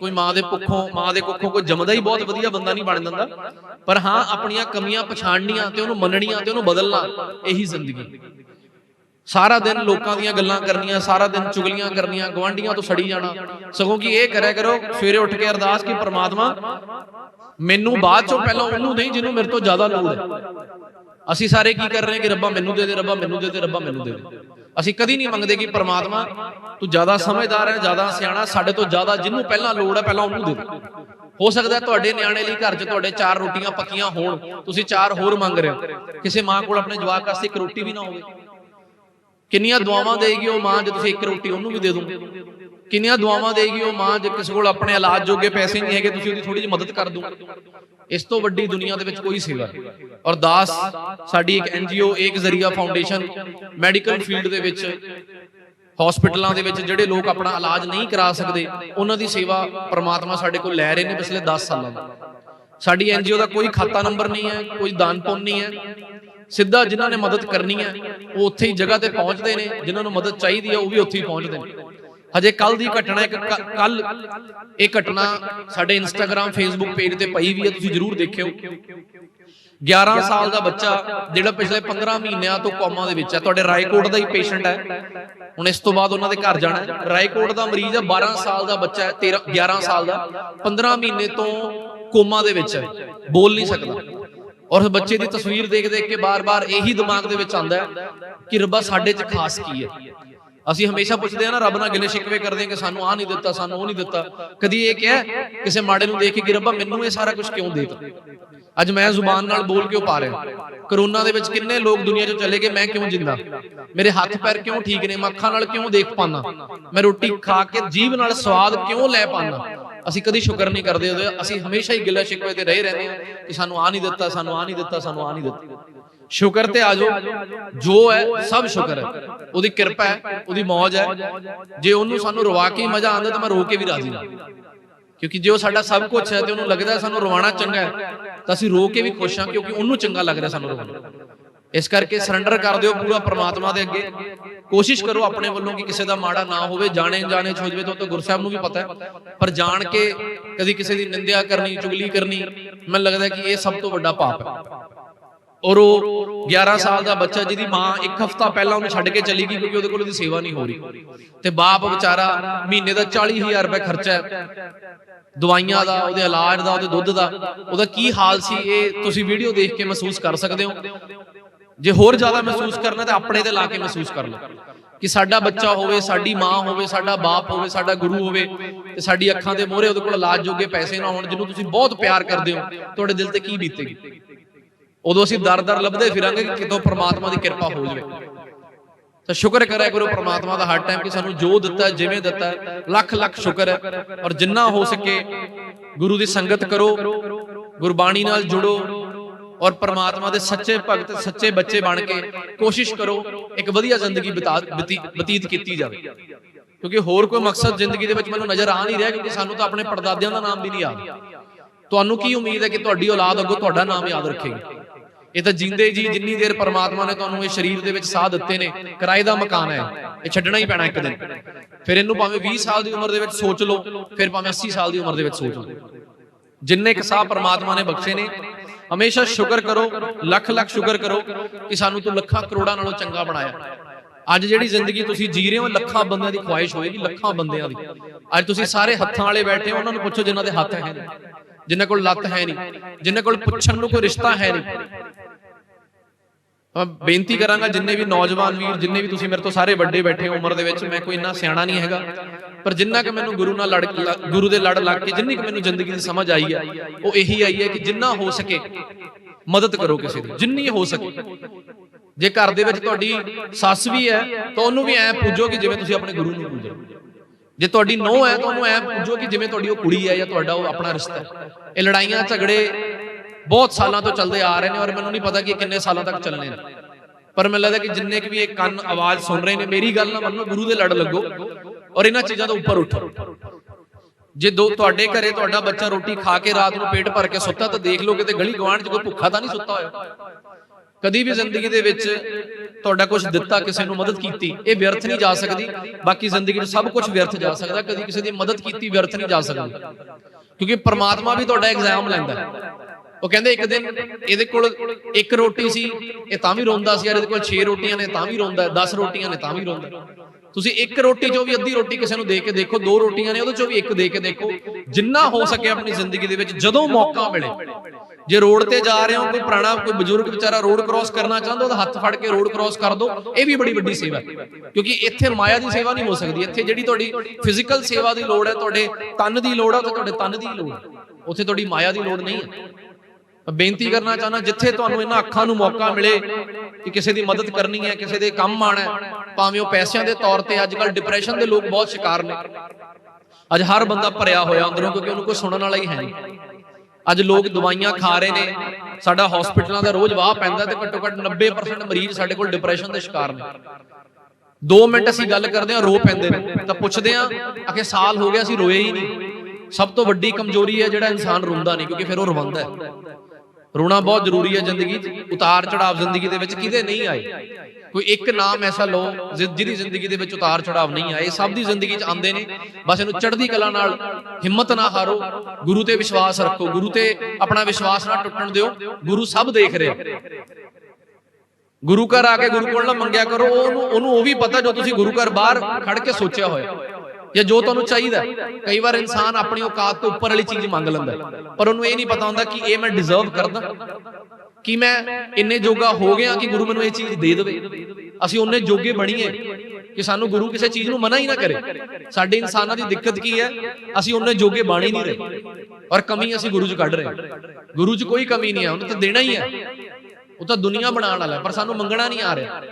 Speaker 1: ਕੋਈ ਮਾਂ ਦੇ ਪੁੱਖੋਂ ਮਾਂ ਦੇ ਕੁੱਖੋਂ ਕੋਈ ਜੰਮਦਾ ਹੀ ਬਹੁਤ ਵਧੀਆ ਬੰਦਾ ਨਹੀਂ ਬਣ ਜਾਂਦਾ। ਪਰ ਹਾਂ, ਆਪਣੀਆਂ ਕਮੀਆਂ ਪਛਾਣਨੀਆਂ ਤੇ ਉਹਨੂੰ ਮੰਨਣੀਆਂ ਤੇ ਉਹਨੂੰ ਬਦਲਣਾ ਇਹੀ ਜ਼ਿੰਦਗੀ। ਸਾਰਾ ਦਿਨ ਲੋਕਾਂ ਦੀਆਂ ਗੱਲਾਂ ਕਰਨੀਆਂ, ਸਾਰਾ ਦਿਨ ਚੁਗਲੀਆਂ ਕਰਨੀਆਂ ਗਵਾਂਢੀਆਂ ਤੋਂ ਸੜੀ ਜਾਣਾ। ਸਗੋਂ ਕਿ ਇਹ ਕਰਿਆ ਕਰੋ, ਸਵੇਰੇ ਉੱਠ ਕੇ ਅਰਦਾਸ ਕਿ ਪ੍ਰਮਾਤਮਾ ਮੈਨੂੰ ਬਾਅਦ ਚੋਂ ਪਹਿਲਾਂ ਉਹਨੂੰ ਨਹੀਂ ਜਿਹਨੂੰ ਮੇਰੇ ਤੋਂ ਜ਼ਿਆਦਾ ਲੋੜ ਹੈ। ਅਸੀਂ ਸਾਰੇ ਕੀ ਕਰ ਰਹੇ ਹਾਂ ਕਿ ਰੱਬਾ ਮੈਨੂੰ ਦੇ ਦੇ ਰੱਬਾ ਮੈਨੂੰ ਦੇ ਦੇ ਰੱਬਾ ਮੈਨੂੰ ਦੇ ਦੇ। ਅਸੀਂ ਕਦੀ ਨਹੀਂ ਮੰਗਦੇ ਕਿ ਪ੍ਰਮਾਤਮਾ ਤੂੰ ਜ਼ਿਆਦਾ ਸਮਝਦਾਰ ਹੈ ਜ਼ਿਆਦਾ ਸਿਆਣਾ ਸਾਡੇ ਤੋਂ ਜ਼ਿਆਦਾ ਜਿਹਨੂੰ ਪਹਿਲਾਂ ਲੋੜ ਹੈ ਪਹਿਲਾਂ ਉਹਨੂੰ ਦੇ ਦੇ। ਹੋ ਸਕਦਾ ਤੁਹਾਡੇ ਨਿਆਣੇ ਲਈ ਘਰ 'ਚ ਤੁਹਾਡੇ ਚਾਰ ਰੋਟੀਆਂ ਪੱਕੀਆਂ ਹੋਣ ਤੁਸੀਂ ਚਾਰ ਹੋਰ ਮੰਗ ਰਹੇ ਹੋ। ਕਿਸੇ ਮਾਂ ਕੋਲ ਆਪਣੇ ਜਵਾਕ ਵਾਸਤੇ ਇੱਕ ਰੋਟੀ ਵੀ ਨਾ ਹੋਵੇ। ਕਿੰਨੀਆਂ ਦੁਆਵਾਂ ਦੇਗੀ ਉਹ ਮਾਂ ਜੇ ਤੁਸੀਂ ਇੱਕ ਰੋਟੀ ਉਹਨੂੰ ਵੀ ਦੇ ਦੋ। ਕਿੰਨੀਆਂ ਦੁਆਵਾਂ ਦੇਗੀ ਉਹ ਮਾਂ, ਜੇ ਕਿਸੇ ਕੋਲ ਆਪਣੇ ਇਲਾਜ ਜੋਗੇ ਪੈਸੇ ਨਹੀਂ ਹੈਗੇ, ਤੁਸੀਂ ਉਹਦੀ ਥੋੜੀ ਜਿਹੀ ਮਦਦ ਕਰ ਦੋ ਇਸ ਤੋਂ ਵੱਡੀ ਦੁਨੀਆ ਦੇ ਵਿੱਚ ਕੋਈ ਸੇਵਾ ਨਹੀਂ। ਔਰ ਦਾਸ, ਸਾਡੀ ਇੱਕ ਐਨਜੀਓ ਏਕ ਜ਼ਰੀਆ ਫਾਊਂਡੇਸ਼ਨ, ਮੈਡੀਕਲ ਫੀਲਡ ਦੇ ਵਿੱਚ, ਹਸਪੀਟਲਾਂ ਦੇ ਵਿੱਚ ਜਿਹੜੇ ਲੋਕ ਆਪਣਾ ਇਲਾਜ ਨਹੀਂ ਕਰਾ ਸਕਦੇ, ਉਹਨਾਂ ਦੀ ਸੇਵਾ ਪ੍ਰਮਾਤਮਾ ਸਾਡੇ ਕੋਲ ਲੈ ਰਹੇ ਨੇ ਪਿਛਲੇ 10 ਸਾਲਾਂ ਤੋਂ। ਸਾਡੀ ਐਨਜੀਓ ਦਾ ਕੋਈ ਖਾਤਾ ਨੰਬਰ ਨਹੀਂ ਹੈ, ਕੋਈ ਦਾਨ ਪੁੰਨ ਨਹੀਂ ਹੈ। ਸਿੱਧਾ ਜਿਨ੍ਹਾਂ ਨੇ ਮਦਦ ਕਰਨੀ ਹੈ, ਉਹ ਉੱਥੇ ਹੀ ਜਗ੍ਹਾ ਤੇ ਪਹੁੰਚਦੇ ਨੇ, ਜਿਨ੍ਹਾਂ ਨੂੰ ਮਦਦ ਚਾਹੀਦੀ ਹੈ, ਉਹ ਵੀ ਉੱਥੇ ਹੀ ਪਹੁੰਚਦੇ ਨੇ। ਹਜੇ ਕੱਲ ਦੀ ਘਟਨਾ ਇੱਕ ਕੱਲ ਇਹ ਘਟਨਾ ਸਾਡੇ ਇੰਸਟਾਗ੍ਰam ਫੇਸਬੁੱਕ ਪੇਜ ਤੇ ਪਈ ਵੀ ਹੈ ਤੁਸੀਂ ਜਰੂਰ ਦੇਖਿਓ। 11 ਸਾਲ ਦਾ ਬੱਚਾ ਜਿਹੜਾ ਪਿਛਲੇ 15 ਮਹੀਨਿਆਂ ਤੋਂ ਕੋਮਾ ਦੇ ਵਿੱਚ ਹੈ ਤੁਹਾਡੇ ਰਾਏਕੋਟ ਦਾ ਹੀ ਪੇਸ਼ੈਂਟ ਹੈ। ਹੁਣ ਇਸ ਤੋਂ ਬਾਅਦ ਉਹਨਾਂ ਦੇ ਘਰ ਜਾਣਾ ਹੈ। ਰਾਏਕੋਟ ਦਾ ਮਰੀਜ਼ ਹੈ 12 ਸਾਲ ਦਾ ਬੱਚਾ ਹੈ 13 11 ਸਾਲ ਦਾ। 15 ਮਹੀਨੇ ਤੋਂ ਕੋਮਾ ਦੇ ਵਿੱਚ ਹੈ। ਬੋਲ ਨਹੀਂ ਸਕਦਾ। ਔਰ ਉਸ ਬੱਚੇ ਦੀ ਤਸਵੀਰ ਦੇਖ ਦੇਖ ਕੇ ਬਾਰ-ਬਾਰ ਇਹੀ ਦਿਮਾਗ ਦੇ ਵਿੱਚ ਆਉਂਦਾ ਹੈ ਕਿ ਰੱਬਾ ਸਾਡੇ 'ਚ ਖਾਸ ਕੀ ਹੈ? ਅਸੀਂ ਹਮੇਸ਼ਾ ਪੁੱਛਦੇ ਆ ਨਾ, ਰੱਬ ਨਾਲ ਗਿਲੇ ਸ਼ਿਕਵੇ ਕਰਦੇ ਆ ਕਿ ਸਾਨੂੰ ਆਹ ਨਹੀਂ ਦਿੱਤਾ, ਸਾਨੂੰ ਉਹ ਨਹੀਂ ਦਿੱਤਾ। ਕਦੀ ਇਹ ਕਿਹਾ ਕਿਸੇ ਮਾੜੇ ਨੂੰ ਦੇਖ ਕੇ ਕਿ ਰੱਬਾ ਮੈਨੂੰ ਇਹ ਸਾਰਾ ਕੁਝ ਕਿਉਂ ਦੇਤਾ? ਅੱਜ ਮੈਂ ਜ਼ੁਬਾਨ ਨਾਲ ਬੋਲ ਕਿਉਂ ਪਾ ਰਿਹਾ? ਕਰੋਨਾ ਦੇ ਵਿੱਚ ਕਿੰਨੇ ਲੋਕ ਦੁਨੀਆ 'ਚੋਂ ਚਲੇ ਗਏ, ਮੈਂ ਕਿਉਂ ਜਿੰਦਾ? ਮੇਰੇ ਹੱਥ ਪੈਰ ਕਿਉਂ ਠੀਕ ਨੇ? ਮੱਖਾਂ ਨਾਲ ਕਿਉਂ ਦੇਖ ਪਾਣਾ ਮੈਂ ਰੋਟੀ ਖਾ ਕੇ ਜੀਭ ਨਾਲ ਸਵਾਦ ਕਿਉਂ ਲੈ ਪਾਣਾ ਅਸੀਂ ਕਦੀ ਸ਼ੁਕਰ ਨਹੀਂ ਕਰਦੇ ਉਹਦੇ, ਅਸੀਂ ਹਮੇਸ਼ਾ ਹੀ ਗਿਲਾ ਸ਼ਿਕਵੇ ਤੇ ਰਹੇ ਰਹਿੰਦੇ ਹਾਂ ਕਿ ਸਾਨੂੰ ਆ ਨਹੀਂ ਦਿੱਤਾ, ਸਾਨੂੰ ਆ ਨਹੀਂ ਦਿੱਤਾ, ਸਾਨੂੰ ਆ ਨਹੀਂ ਦਿੱਤਾ। ਸ਼ੁਕਰ ਤੇ ਆਜੋ। ਜੋ ਹੈ, ਸਭ ਸ਼ੁਕਰ ਹੈ। ਉਹਦੀ ਕਿਰਪਾ ਹੈ, ਉਹਦੀ ਮੌਜ ਹੈ। ਜੇ ਉਹਨੂੰ ਸਾਨੂੰ ਰਵਾ ਕੇ ਮਜ਼ਾ ਆਉਂਦਾ ਤਾਂ ਮੈਂ ਰੋ ਕੇ ਵੀ ਰਾਜ਼ੀ ਹਾਂ ਕਿਉਂਕਿ ਜੇ ਉਹ ਸਾਡਾ ਸਭ ਕੁਝ ਹੈ ਤੇ ਉਹਨੂੰ ਲੱਗਦਾ ਸਾਨੂੰ ਰਵਾਣਾ ਚੰਗਾ ਹੈ, ਤਾਂ ਅਸੀਂ ਰੋ ਕੇ ਵੀ ਖੁਸ਼ ਹਾਂ ਕਿਉਂਕਿ ਉਹਨੂੰ ਚੰਗਾ ਲੱਗ ਰਿਹਾ ਸਾਨੂੰ ਰਵਾਣਾ ਇਸ ਕਰਕੇ ਸਰੈਂਡਰ ਕਰ ਦਿਓ ਪੂਰਾ ਪ੍ਰਮਾਤਮਾ ਦੇ ਅੱਗੇ। ਕੋਸ਼ਿਸ਼ ਕਰੋ ਆਪਣੇ ਵੱਲੋਂ ਕਿ ਕਿਸੇ ਦਾ ਮਾੜਾ ਨਾ ਹੋਵੇ। ਜਾਣੇ ਜਾਣੇ ਚ ਹੋ ਜਵੇ ਤਾਂ ਉਹ ਤਾਂ ਗੁਰਸਾਹਿਬ ਨੂੰ ਵੀ ਪਤਾ ਹੈ। ਪਰ ਜਾਣ ਕੇ ਕਦੀ ਕਿਸੇ ਦੀ ਨਿੰਦਿਆ ਕਰਨੀ, ਚੁਗਲੀ ਕਰਨੀ, ਮੈਨੂੰ ਲੱਗਦਾ ਕਿ ਇਹ ਸਭ ਤੋਂ ਵੱਡਾ ਪਾਪ ਹੈ। ਔਰ ਉਹ 11 ਸਾਲ ਦਾ ਬੱਚਾ ਜਿਹਦੀ ਮਾਂ ਇੱਕ ਹਫ਼ਤਾ ਪਹਿਲਾਂ ਉਹਨੂੰ ਛੱਡ ਕੇ ਚਲੀ ਗਈ ਕਿਉਂਕਿ ਉਹਦੇ ਕੋਲ ਉਹਦੀ ਸੇਵਾ ਨਹੀਂ ਹੋ ਰਹੀ। ਤੇ ਬਾਪ ਵਿਚਾਰਾ ਮਹੀਨੇ ਦਾ 40000 ਰੁਪਏ ਖਰਚਾ ਹੈ ਦਵਾਈਆਂ ਦਾ, ਉਹਦੇ ਇਲਾਜ ਦਾ, ਉਹਦੇ ਦੁੱਧ ਦਾ। ਉਹਦਾ ਕੀ ਹਾਲ ਸੀ ਇਹ ਤੁਸੀਂ ਵੀਡੀਓ ਦੇਖ ਕੇ ਮਹਿਸੂਸ ਕਰ ਸਕਦੇ ਹੋ? ਜੇ ਹੋਰ ਜ਼ਿਆਦਾ ਮਹਿਸੂਸ ਕਰਨਾ ਤਾਂ ਆਪਣੇ ਤੇ ਲਾ ਕੇ ਮਹਿਸੂਸ ਕਰ ਲਓ। ਕਿ ਸਾਡਾ ਬੱਚਾ ਹੋਵੇ, ਸਾਡੀ ਮਾਂ ਹੋਵੇ, ਸਾਡਾ ਬਾਪ ਹੋਵੇ, ਸਾਡਾ ਗੁਰੂ ਹੋਵੇ ਤੇ ਸਾਡੀ ਅੱਖਾਂ ਦੇ ਮੋਹਰੇ ਉਹਦੇ ਕੋਲ ਇਲਾਜ ਜੋਗੇ ਪੈਸੇ ਨਾ ਹੋਣ, ਜਿਹਨੂੰ ਤੁਸੀਂ ਬਹੁਤ ਪਿਆਰ ਕਰਦੇ ਹੋ, ਤੁਹਾਡੇ ਦਿਲ ਤੇ ਕੀ ਬੀਤੇਗੀ? ਉਦੋਂ ਅਸੀਂ ਦਰ-ਦਰ ਲੱਭਦੇ ਫਿਰਾਂਗੇ ਕਿ ਕਿਤੋਂ ਪ੍ਰਮਾਤਮਾ ਦੀ ਕਿਰਪਾ ਹੋ ਜਾਵੇ। ਤਾਂ ਸ਼ੁਕਰ ਕਰਿਆ ਕਰੋ ਪ੍ਰਮਾਤਮਾ ਦਾ ਹਰ ਟਾਈਮ ਕਿ ਸਾਨੂੰ ਜੋ ਦਿੱਤਾ, ਜਿਵੇਂ ਦਿੱਤਾ, ਲੱਖ ਲੱਖ ਸ਼ੁਕਰ ਹੈ। ਔਰ ਜਿੰਨਾ ਹੋ ਸਕੇ ਗੁਰੂ ਦੀ ਸੰਗਤ ਕਰੋ, ਗੁਰਬਾਣੀ ਨਾਲ ਜੁੜੋ ਔਰ ਪਰਮਾਤਮਾ ਦੇ ਸੱਚੇ ਭਗਤ, ਸੱਚੇ ਬੱਚੇ ਬਣ ਕੇ ਕੋਸ਼ਿਸ਼ ਕਰੋ ਇੱਕ ਵਧੀਆ ਜ਼ਿੰਦਗੀ ਬਤੀਤ ਕੀਤੀ ਜਾਵੇ। ਕਿਉਂਕਿ ਹੋਰ ਕੋਈ ਮਕਸਦ ਜ਼ਿੰਦਗੀ ਦੇ ਵਿੱਚ ਮੈਨੂੰ ਨਜ਼ਰ ਆ ਨਹੀਂ ਰਿਹਾ ਕਿਉਂਕਿ ਸਾਨੂੰ ਤਾਂ ਆਪਣੇ ਪੜਦਾਦਿਆਂ ਦਾ ਨਾਮ ਵੀ ਨਹੀਂ ਯਾਦ। ਤੁਹਾਨੂੰ ਕੀ ਉਮੀਦ ਹੈ ਕਿ ਤੁਹਾਡੀ ਔਲਾਦ ਅੱਗੋਂ ਤੁਹਾਡਾ ਨਾਮ ਯਾਦ ਰੱਖੇਗੀ? ਇਹ ਤਾਂ ਜਿੰਦੇ ਜੀ ਜਿੰਨੀ ਦੇਰ ਪਰਮਾਤਮਾ ਨੇ ਤੁਹਾਨੂੰ ਇਹ ਸਰੀਰ ਦੇ ਵਿੱਚ ਸਾਹ ਦਿੱਤੇ ਨੇ, ਕਿਰਾਏ ਦਾ ਮਕਾਨ ਹੈ। ਇਹ ਛੱਡਣਾ ਹੀ ਪੈਣਾ ਇੱਕ ਦਿਨ। ਫਿਰ ਇਹਨੂੰ ਭਾਵੇਂ 20 ਸਾਲ ਦੀ ਉਮਰ ਦੇ ਵਿੱਚ ਸੋਚ ਲਓ, ਫਿਰ ਭਾਵੇਂ 80 ਸਾਲ ਦੀ ਉਮਰ ਦੇ ਵਿੱਚ ਸੋਚ ਲਓ। ਜਿੰਨੇ ਕਿ ਸਾਹ ਪਰਮਾਤਮਾ ਨੇ ਬਖਸ਼ੇ ਨੇ, ਹਮੇਸ਼ਾ ਸ਼ੁਕਰ ਕਰੋ, ਲੱਖ ਲੱਖ ਸ਼ੁਕਰ ਕਰੋ ਕਿ ਸਾਨੂੰ ਤੂੰ ਲੱਖਾਂ ਕਰੋੜਾਂ ਨਾਲੋਂ ਚੰਗਾ ਬਣਾਇਆ। ਅੱਜ ਜਿਹੜੀ ਜ਼ਿੰਦਗੀ ਤੁਸੀਂ ਜੀ ਰਹੇ ਹੋ ਲੱਖਾਂ ਬੰਦਿਆਂ ਦੀ ਖੁਆਇਸ਼ ਹੋਏਗੀ, ਲੱਖਾਂ ਬੰਦਿਆਂ ਦੀ। ਅੱਜ ਤੁਸੀਂ ਸਾਰੇ ਹੱਥਾਂ ਵਾਲੇ ਬੈਠੇ ਹੋ, ਉਹਨਾਂ ਨੂੰ ਪੁੱਛੋ ਜਿਨ੍ਹਾਂ ਦੇ ਹੱਥ ਹੈ ਜਿਨ੍ਹਾਂ ਕੋਲ ਲੱਤ ਹੈ ਨਹੀਂ, ਜਿਨ੍ਹਾਂ ਕੋਲ ਪੁੱਛਣ ਨੂੰ ਕੋਈ ਰਿਸ਼ਤਾ ਹੈ ਨਹੀਂ। ਮੈਂ ਬੇਨਤੀ ਕਰਾਂਗਾ ਜਿੰਨੇ ਵੀ ਨੌਜਵਾਨ ਵੀਰ, ਜਿੰਨੇ ਵੀ ਤੁਸੀਂ ਮੇਰੇ ਤੋਂ ਸਾਰੇ ਵੱਡੇ ਬੈਠੇ ਹੋ ਉਮਰ ਦੇ ਵਿੱਚ, ਮੈਂ ਕੋਈ ਇੰਨਾ ਸਿਆਣਾ ਨਹੀਂ ਹੈਗਾ। ਪਰ ਜਿੰਨਾ ਕਿ ਮੈਨੂੰ ਗੁਰੂ ਨਾਲ ਲੜ ਗੁਰੂ ਦੇ ਲੜ ਲੱਗ ਕੇ ਜਿੰਨੀ ਕਿ ਮੈਨੂੰ ਜ਼ਿੰਦਗੀ ਦੀ ਸਮਝ ਆਈ ਹੈ, ਉਹ ਇਹੀ ਆਈ ਹੈ ਕਿ ਜਿੰਨਾ ਹੋ ਸਕੇ ਮਦਦ ਕਰੋ ਕਿਸੇ ਦੀ, ਜਿੰਨੀ ਹੋ ਸਕੇ। ਜੇ ਘਰ ਦੇ ਵਿੱਚ ਤੁਹਾਡੀ ਸੱਸ ਵੀ ਹੈ, ਤਾਂ ਉਹਨੂੰ ਵੀ ਐ ਪੂਜੋ ਕਿ ਜਿਵੇਂ ਤੁਸੀਂ ਆਪਣੇ ਗੁਰੂ ਨੂੰ ਪੂਜੋ। ਜੇ ਤੁਹਾਡੀ ਨੋਹ ਹੈ ਤਾਂ ਉਹਨੂੰ ਐ ਪੂਜੋ ਕਿ ਜਿਵੇਂ ਤੁਹਾਡੀ ਉਹ ਕੁੜੀ ਹੈ ਜਾਂ ਤੁਹਾਡਾ ਉਹ ਆਪਣਾ ਰਿਸ਼ਤਾ ਹੈ। ਇਹ ਲੜਾਈਆਂ ਝਗੜੇ ਬਹੁਤ ਸਾਲਾਂ ਤੋਂ ਚੱਲਦੇ ਆ ਰਹੇ ਨੇ ਔਰ ਮੈਨੂੰ ਨਹੀਂ ਪਤਾ ਕਿ ਕਿੰਨੇ ਸਾਲਾਂ ਤੱਕ ਚੱਲਣੇ ਨੇ। ਪਰ ਮੈਨੂੰ ਲੱਗਦਾ ਕਿ ਜਿੰਨੇ ਕਿ ਵੀ ਇਹ ਕੰਨ ਆਵਾਜ਼ ਸੁਣ ਰਹੇ ਨੇ ਮੇਰੀ ਗੱਲ ਨਾ ਮੰਨੋ ਗੁਰੂ ਦੇ ਲੜ ਲੱਗੋ। ਔਰ ਇਹਨਾਂ ਚੀਜ਼ਾਂ ਤੋਂ ਉੱਪਰ ਉੱਠੋ। ਜੇ ਦੋ ਤੁਹਾਡੇ ਘਰੇ ਤੁਹਾਡਾ ਬੱਚਾ ਰੋਟੀ ਖਾ ਕੇ ਰਾਤ ਨੂੰ ਪੇਟ ਭਰ ਕੇ ਸੁੱਤਾ ਤਾਂ ਦੇਖ ਲਓ ਕਿਤੇ ਗਲੀ ਗਵਾਂਢ 'ਚ ਕੋਈ ਭੁੱਖਾ ਤਾਂ ਨਹੀਂ ਸੁੱਤਾ ਹੋਇਆ। ਕਦੀ ਵੀ ਜ਼ਿੰਦਗੀ ਦੇ ਵਿੱਚ ਤੁਹਾਡਾ ਕੁਝ ਦਿੱਤਾ ਕਿਸੇ ਨੂੰ ਮਦਦ ਕੀਤੀ ਇਹ ਵਿਅਰਥ ਨਹੀਂ ਜਾ ਸਕਦੀ। ਬਾਕੀ ਜ਼ਿੰਦਗੀ 'ਚ ਸਭ ਕੁਝ ਵਿਅਰਥ ਜਾ ਸਕਦਾ ਕਦੀ ਕਿਸੇ ਦੀ ਮਦਦ ਕੀਤੀ ਵਿਅਰਥ ਨਹੀਂ ਜਾ ਸਕਦੀ। ਕਿਉਂਕਿ ਪ੍ਰਮਾਤਮਾ ਵੀ ਤੁਹਾਡਾ ਐਗਜ਼ਾਮ ਲੈਂਦਾ। ਉਹ ਕਹਿੰਦੇ ਇੱਕ ਦਿਨ ਇਹਦੇ ਕੋਲ ਇੱਕ ਰੋਟੀ ਸੀ ਇਹ ਤਾਂ ਵੀ ਰੋਂਦਾ ਸੀ ਯਾਰ ਇਹਦੇ ਕੋਲ 6 ਰੋਟੀਆਂ ਨੇ ਤਾਂ ਵੀ ਰੋਂਦਾ 10 ਰੋਟੀਆਂ ਨੇ ਤਾਂ ਵੀ ਰੋਂਦਾ ਤੁਸੀਂ ਇੱਕ ਰੋਟੀ ਚੋਂ ਵੀ ਅੱਧੀ ਰੋਟੀ ਕਿਸੇ ਨੂੰ ਦੇ ਕੇ ਦੇਖੋ ਦੋ ਰੋਟੀਆਂ ਨੇ ਉਹਦੇ ਚੋਂ ਵੀ ਇੱਕ ਦੇ ਕੇ ਦੇਖੋ। ਜਿੰਨਾ ਹੋ ਸਕੇ ਆਪਣੀ ਜ਼ਿੰਦਗੀ ਦੇ ਵਿੱਚ ਜਦੋਂ ਮੌਕਾ ਮਿਲੇ ਜੇ ਰੋਡ ਤੇ ਜਾ ਰਹੇ ਹੋ ਕੋਈ ਪੁਰਾਣਾ ਕੋਈ ਬਜ਼ੁਰਗ ਵਿਚਾਰਾ ਰੋਡ ਕ੍ਰਾਸ ਕਰਨਾ ਚਾਹੁੰਦਾ ਉਹਦਾ ਹੱਥ ਫੜ ਕੇ ਰੋਡ ਕ੍ਰਾਸ ਕਰ ਦਿਓ ਇਹ ਵੀ ਬੜੀ ਵੱਡੀ ਸੇਵਾ ਹੈ। ਕਿਉਂਕਿ ਇੱਥੇ ਮਾਇਆ ਦੀ ਸੇਵਾ ਨਹੀਂ ਹੋ ਸਕਦੀ। ਇੱਥੇ ਜਿਹੜੀ ਤੁਹਾਡੀ ਫਿਜ਼ੀਕਲ ਸੇਵਾ ਦੀ ਲੋੜ ਹੈ ਤੁਹਾਡੇ ਤਨ ਦੀ ਲੋੜ ਹੈ ਤੇ ਤੁਹਾਡੇ ਤਨ ਦੀ ਲੋੜ ਹੈ। ਉੱਥੇ ਤੁਹਾਡੀ ਮਾਇਆ ਦੀ ਲੋੜ ਨਹੀਂ ਹੈ। ਮੈਂ ਬੇਨਤੀ ਕਰਨਾ ਚਾਹਨਾ ਜਿੱਥੇ ਤੁਹਾਨੂੰ ਇਹਨਾਂ ਅੱਖਾਂ ਨੂੰ ਮੌਕਾ ਮਿਲੇ ਕਿ ਕਿਸੇ ਦੀ ਮਦਦ ਕਰਨੀ ਹੈ ਕਿਸੇ ਦੇ ਕੰਮ ਆਣਾ ਹੈ ਭਾਵੇਂ ਉਹ ਪੈਸਿਆਂ ਦੇ ਤੌਰ ਤੇ ਅੱਜ ਕੱਲ ਡਿਪਰੈਸ਼ਨ ਦੇ ਲੋਕ ਬਹੁਤ ਸ਼ਿਕਾਰ ਨੇ। ਅੱਜ ਹਰ ਬੰਦਾ ਭਰਿਆ ਹੋਇਆ ਅੰਦਰੋਂ ਕਿਉਂਕਿ ਉਹਨੂੰ ਕੋਈ ਸੁਣਨ ਵਾਲਾ ਹੀ ਹੈ ਨਹੀਂ। ਅੱਜ ਲੋਕ ਦਵਾਈਆਂ ਖਾ ਰਹੇ ਨੇ। ਸਾਡਾ ਹਸਪੀਟਲਾਂ ਦਾ ਰੋਜ਼ ਵਾਹ ਪੈਂਦਾ ਤੇ ਘੱਟੋ ਘੱਟ 90% ਮਰੀਜ਼ ਸਾਡੇ ਕੋਲ ਡਿਪਰੈਸ਼ਨ ਦੇ ਸ਼ਿਕਾਰ ਨੇ। 2 ਮਿੰਟ ਅਸੀਂ ਗੱਲ ਕਰਦੇ ਹਾਂ ਰੋ ਪੈਂਦੇ ਨੇ। ਤਾਂ ਪੁੱਛਦੇ ਹਾਂ ਆਖੇ ਸਾਲ ਹੋ ਗਿਆ ਅਸੀਂ ਰੋਏ ਹੀ ਨਹੀਂ। ਸਭ ਤੋਂ ਵੱਡੀ ਕਮਜ਼ੋਰੀ ਹੈ ਜਿਹੜਾ ਇਨਸਾਨ ਰੋਂਦਾ ਨਹੀਂ ਕਿਉਂਕਿ ਫਿਰ ਉਹ ਰਵਾਂਦਾ ਹੈ। ਰੋਣਾ ਬਹੁਤ ਜ਼ਰੂਰੀ ਹੈ ਜ਼ਿੰਦਗੀ 'ਚ। ਉਤਾਰ ਚੜਾਵ ਜ਼ਿੰਦਗੀ ਦੇ ਵਿੱਚ ਕਿਤੇ ਨਹੀਂ ਆਏ। ਕੋਈ ਇੱਕ ਨਾਮ ਐਸਾ ਲਓ ਜਿ- ਜਿਹਦੀ ਜ਼ਿੰਦਗੀ ਦੇ ਵਿੱਚ ਉਤਾਰ ਚੜਾਵ ਨਹੀਂ ਆਏ। ਸਭ ਦੀ ਜ਼ਿੰਦਗੀ 'ਚ ਆਉਂਦੇ ਨੇ। ਬਸ ਇਹਨੂੰ ਚੜ੍ਹਦੀ ਕਲਾ ਨਾਲ ਹਿੰਮਤ ਨਾ ਹਾਰੋ। ਗੁਰੂ ਤੇ ਵਿਸ਼ਵਾਸ ਰੱਖੋ। ਗੁਰੂ ਤੇ ਆਪਣਾ ਵਿਸ਼ਵਾਸ ਨਾ ਟੁੱਟਣ ਦਿਓ। ਗੁਰੂ ਸਭ ਦੇਖ ਰਿਹਾ। ਗੁਰੂ ਘਰ ਆ ਕੇ ਗੁਰੂ ਕੋਲ ਨਾ ਮੰਗਿਆ ਕਰੋ। ਉਹਨੂੰ ਉਹਨੂੰ ਉਹ ਵੀ ਪਤਾ ਜੋ ਤੁਸੀਂ ਗੁਰੂ ਘਰ ਬਾਹਰ ਖੜ ਕੇ ਸੋਚਿਆ ਹੋਇਆ। ਜਾਂ ਜੋ ਤੁਹਾਨੂੰ ਚਾਹੀਦਾ। ਕਈ ਵਾਰ ਇਨਸਾਨ ਆਪਣੀ ਔਕਾਤ ਤੋਂ ਉੱਪਰ ਵਾਲੀ ਚੀਜ਼ ਮੰਗ ਲੈਂਦਾ। ਪਰ ਉਹਨੂੰ ਇਹ ਨਹੀਂ ਪਤਾ ਹੁੰਦਾ ਕਿ ਇਹ ਮੈਂ ਡਿਜ਼ਰਵ ਕਰਦਾ। ਕਿ ਮੈਂ ਇੰਨੇ ਜੋਗਾ ਹੋ ਗਿਆ ਕਿ ਗੁਰੂ ਮੈਨੂੰ ਇਹ ਚੀਜ਼ ਦੇ ਦੇਵੇ? ਅਸੀਂ ਉਹਨੇ ਜੋਗੇ ਬਣੀਏ ਕਿ ਸਾਨੂੰ ਗੁਰੂ ਕਿਸੇ ਚੀਜ਼ ਨੂੰ ਮਨਾ ਹੀ ਨਾ ਕਰੇ। ਸਾਡੇ ਇਨਸਾਨਾਂ ਦੀ ਦਿੱਕਤ ਕੀ ਹੈ? ਅਸੀਂ ਉਹਨੇ ਜੋਗੇ ਬਣ ਹੀ ਨਹੀਂ ਰਹੇ। ਔਰ ਕਮੀ ਅਸੀਂ ਗੁਰੂ 'ਚ ਕੱਢ ਰਹੇ ਗੁਰੂ 'ਚ ਕੋਈ ਕਮੀ ਨਹੀਂ ਹੈ। ਉਹਨੇ ਤਾਂ ਦੇਣਾ ਹੀ ਹੈ। ਉਹ ਤਾਂ ਦੁਨੀਆ ਬਣਾਉਣ ਵਾਲਾ ਪਰ ਸਾਨੂੰ ਮੰਗਣਾ ਨਹੀਂ ਆ ਰਿਹਾ।